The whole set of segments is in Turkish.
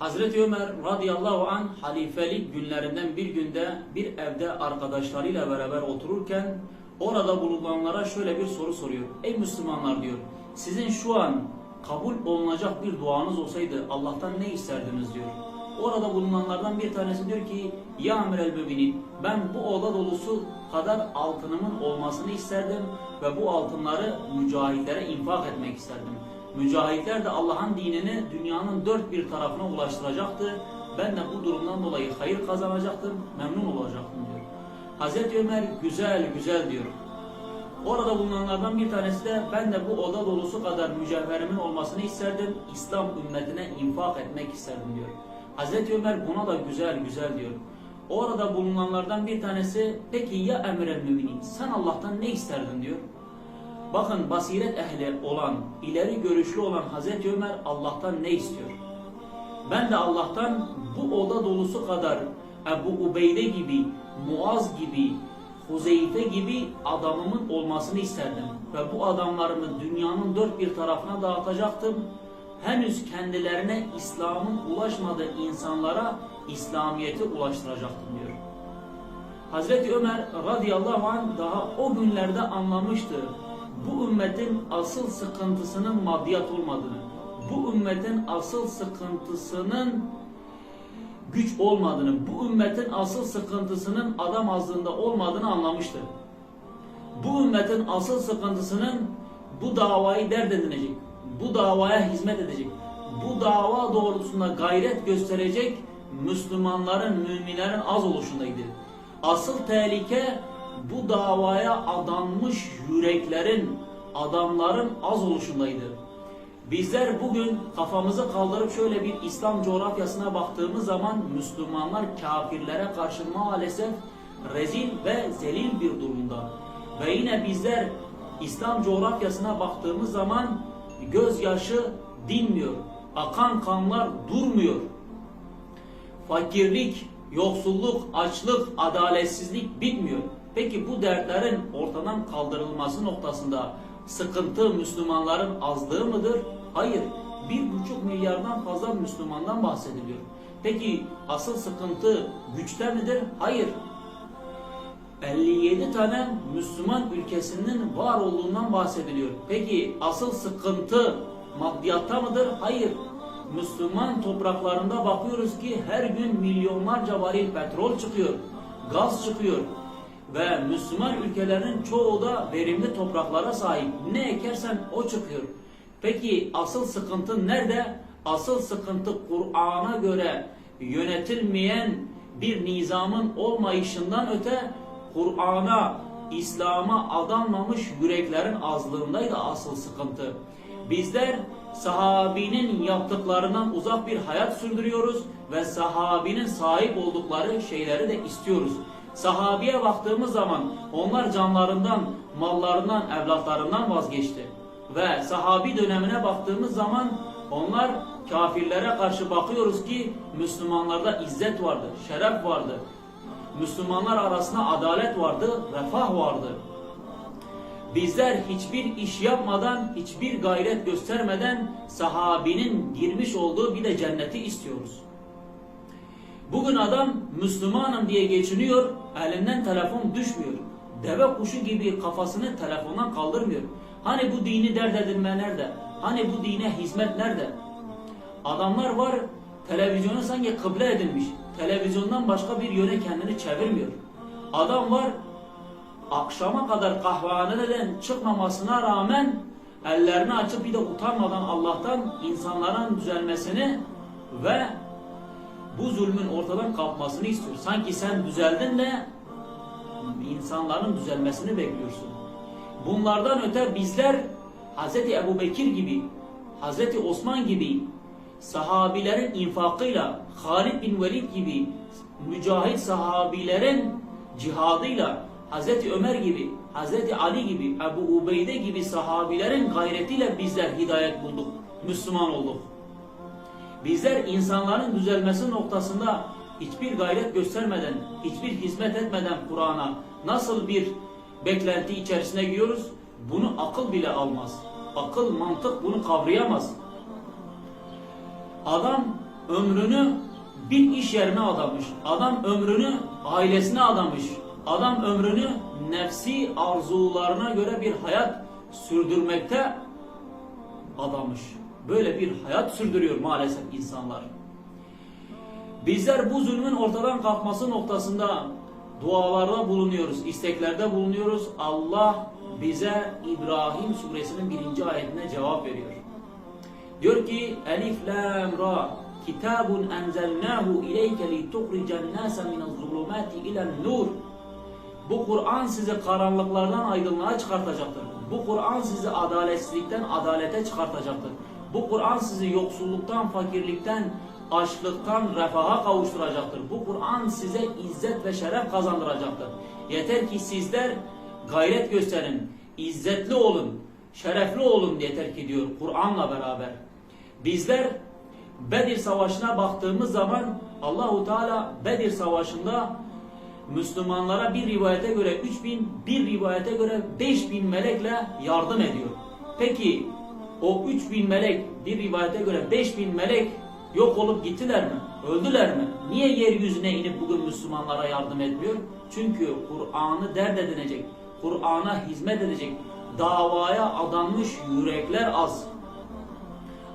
Hazreti Ömer radıyallahu an halifelik günlerinden bir günde bir evde arkadaşlarıyla beraber otururken orada bulunanlara şöyle bir soru soruyor. Ey Müslümanlar diyor. Sizin şu an kabul olunacak bir duanız olsaydı Allah'tan ne isterdiniz diyor. Orada bulunanlardan bir tanesi diyor ki Ya Emirel Müminin ben bu oda dolusu kadar altınımın olmasını isterdim ve bu altınları mücahitlere infak etmek isterdim. Mücahitler de Allah'ın dinini dünyanın dört bir tarafına ulaştıracaktı. Ben de bu durumdan dolayı hayır kazanacaktım, memnun olacaktım diyor. Hazreti Ömer güzel güzel diyor. Orada bulunanlardan bir tanesi de ben de bu oda dolusu kadar mücevherimin olmasını isterdim. İslam ümmetine infak etmek isterdim diyor. Hazreti Ömer buna da güzel güzel diyor. Orada bulunanlardan bir tanesi peki ya emrel müminin sen Allah'tan ne isterdin diyor. Bakın basiret ehli olan, ileri görüşlü olan Hazreti Ömer Allah'tan ne istiyor? Ben de Allah'tan bu oda dolusu kadar Ebu Ubeyde gibi, Muaz gibi, Huzeyfe gibi adamımın olmasını isterdim. Ve bu adamlarımı dünyanın dört bir tarafına dağıtacaktım. Henüz kendilerine İslam'ın ulaşmadığı insanlara İslamiyet'i ulaştıracaktım diyor. Hazreti Ömer radıyallahu anh daha o günlerde anlamıştı. Bu ümmetin asıl sıkıntısının maddiyat olmadığını, bu ümmetin asıl sıkıntısının güç olmadığını, bu ümmetin asıl sıkıntısının adam azlığında olmadığını anlamıştı. Bu ümmetin asıl sıkıntısının bu davayı dert edinecek, bu davaya hizmet edecek, bu dava doğrultusunda gayret gösterecek Müslümanların, müminlerin az oluşundaydı. Asıl tehlike bu davaya adanmış yüreklerin, adamların az oluşundaydı. Bizler bugün kafamızı kaldırıp şöyle bir İslam coğrafyasına baktığımız zaman Müslümanlar kafirlere karşı maalesef rezil ve zelil bir durumda. Ve yine bizler İslam coğrafyasına baktığımız zaman gözyaşı dinmiyor. Akan kanlar durmuyor. Fakirlik, yoksulluk, açlık, adaletsizlik bitmiyor. Peki bu dertlerin ortadan kaldırılması noktasında sıkıntı Müslümanların azlığı mıdır? Hayır. Bir buçuk milyardan fazla Müslümandan bahsediliyor. Peki asıl sıkıntı güçte midir? Hayır. 57 tane Müslüman ülkesinin var olduğundan bahsediliyor. Peki asıl sıkıntı maddiyatta mıdır? Hayır. Müslüman topraklarında bakıyoruz ki her gün milyonlarca varil petrol çıkıyor, gaz çıkıyor ve Müslüman ülkelerin çoğu da verimli topraklara sahip. Ne ekersen o çıkıyor. Peki asıl sıkıntı nerede? Asıl sıkıntı Kur'an'a göre yönetilmeyen bir nizamın olmayışından öte Kur'an'a, İslam'a adanmamış yüreklerin azlığındaydı asıl sıkıntı. Bizler sahabinin yaptıklarından uzak bir hayat sürdürüyoruz ve sahabinin sahip oldukları şeyleri de istiyoruz. Sahabiye baktığımız zaman onlar canlarından, mallarından, evlatlarından vazgeçti. Ve sahabi dönemine baktığımız zaman onlar kafirlere karşı bakıyoruz ki Müslümanlarda izzet vardı, şeref vardı. Müslümanlar arasında adalet vardı, refah vardı. Bizler hiçbir iş yapmadan, hiçbir gayret göstermeden sahabinin girmiş olduğu bir de cenneti istiyoruz. Bugün adam Müslümanım diye geçiniyor, elinden telefon düşmüyor. Deve kuşu gibi kafasını telefondan kaldırmıyor. Hani bu dini dert edinme nerede? Hani bu dine hizmet nerede? Adamlar var, televizyonu sanki kıble edilmiş. Televizyondan başka bir yöne kendini çevirmiyor. Adam var, akşama kadar kahvehaneden çıkmamasına rağmen ellerini açıp bir de utanmadan Allah'tan insanların düzelmesini ve bu zulmün ortadan kalkmasını istiyor. Sanki sen düzeldin de insanların düzelmesini bekliyorsun. Bunlardan öte bizler Hz. Ebu Bekir gibi, Hz. Osman gibi sahabilerin infakıyla, Halid bin Velid gibi mücahit sahabilerin cihadıyla, Hz. Ömer gibi, Hz. Ali gibi, Ebu Ubeyde gibi sahabilerin gayretiyle bizler hidayet bulduk, Müslüman olduk. Bizler insanların düzelmesi noktasında hiçbir gayret göstermeden, hiçbir hizmet etmeden Kur'an'a nasıl bir beklenti içerisine giriyoruz? Bunu akıl bile almaz. Akıl, mantık bunu kavrayamaz. Adam ömrünü bir iş yerine adamış. Adam ömrünü ailesine adamış. Adam ömrünü nefsi arzularına göre bir hayat sürdürmekte adamış. Böyle bir hayat sürdürüyor maalesef insanlar. Bizler bu zulmün ortadan kalkması noktasında dualarda bulunuyoruz, isteklerde bulunuyoruz. Allah bize İbrahim suresinin birinci ayetine cevap veriyor. Diyor ki Elif Lam Ra Kitabun enzelnahu ileyke li tuhricen nase minel zulumati ilen nur Bu Kur'an sizi karanlıklardan aydınlığa çıkartacaktır. Bu Kur'an sizi adaletsizlikten adalete çıkartacaktır. Bu Kur'an sizi yoksulluktan, fakirlikten, açlıktan refaha kavuşturacaktır. Bu Kur'an size izzet ve şeref kazandıracaktır. Yeter ki sizler gayret gösterin, izzetli olun, şerefli olun yeter ki diyor Kur'an'la beraber. Bizler Bedir Savaşı'na baktığımız zaman Allahu Teala Bedir Savaşı'nda Müslümanlara bir rivayete göre 3000, bir rivayete göre 5000 melekle yardım ediyor. Peki o 3000 melek, bir rivayete göre 5000 melek yok olup gittiler mi? Öldüler mi? Niye yeryüzüne inip bugün Müslümanlara yardım etmiyor? Çünkü Kur'an'ı dert edinecek, Kur'an'a hizmet edecek, davaya adanmış yürekler az.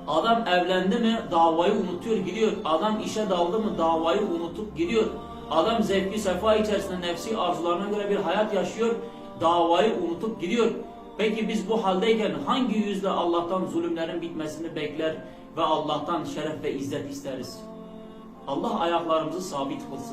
Adam evlendi mi davayı unutuyor gidiyor. Adam işe daldı mı davayı unutup gidiyor. Adam zevki sefa içerisinde nefsi arzularına göre bir hayat yaşıyor. Davayı unutup gidiyor. Peki biz bu haldeyken hangi yüzle Allah'tan zulümlerin bitmesini bekler ve Allah'tan şeref ve izzet isteriz? Allah ayaklarımızı sabit kılsın.